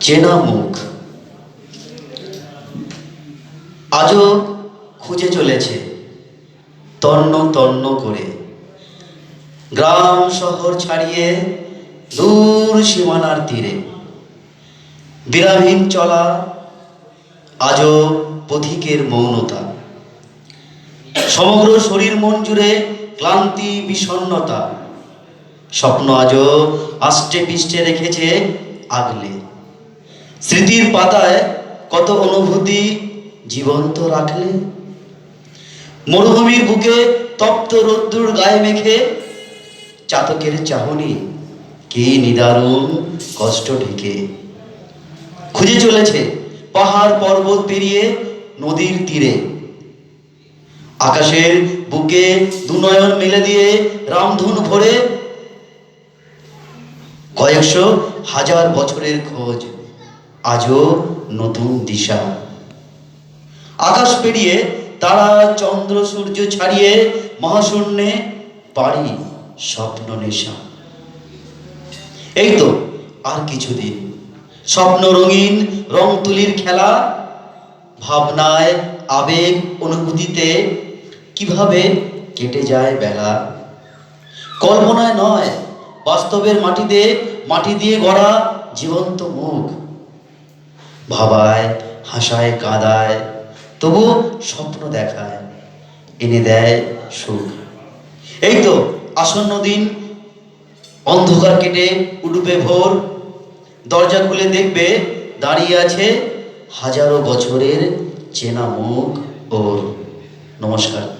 চেনা মুখ। আজও খুঁজে চলেছে, তন্ন তন্ন করে। গ্রাম শহর ছাড়িয়ে দূর সীমানার তীরে। বিরামহীন চলা আজও পথিকের মৌনতা। সমগ্র শরীর মন জুড়ে ক্লান্তি, বিষণ্ণতা। স্বপ্ন আজও আষ্টে পিষ্টে রেখেছে আগলে। স্মৃতির পাতায় কত অনুভূতি জীবন্ত রাখলে? মরুভূমির বুকে তপ্ত রোদ্দুর গায়ে মেখে চাতকের চাহনি কি নিদারুণ কষ্ট ঢেকে। খুঁজে চলেছে পাহাড় পর্বত পেরিয়ে নদীর তীরে। আকাশের বুকে দুনয়ন মেলে দিয়ে রামধুন ভরে কয়েকশো হাজার বছরের খোঁজ। আজও নতুন দিশা। আকাশ পেরিয়ে তারা চন্দ্র সূর্য ছাড়িয়ে মহাশূন্যে পারি স্বপ্ন নেশা। এই তো আর কিছুদিন। স্বপ্ন রঙিন রং তুলির খেলা, ভাবনায় আবেগ অনুভূতিতে কীভাবে কেটে যায় বেলা। কল্পনায় নয়, বাস্তবের মাটিতে মাটি দিয়ে গড়া জীবন্ত মুখ। ভাবায়, হাসায়, কাঁদায় তবু স্বপ্ন দেখায়, এনে দেয় সুখ। এই তো আসন্ন দিন, অন্ধকার কেটে উঠবে ভোর। দরজা খুলে দেখবে দাঁড়িয়ে আছে হাজারো বছরের চেনা মুখ ওর। নমস্কার।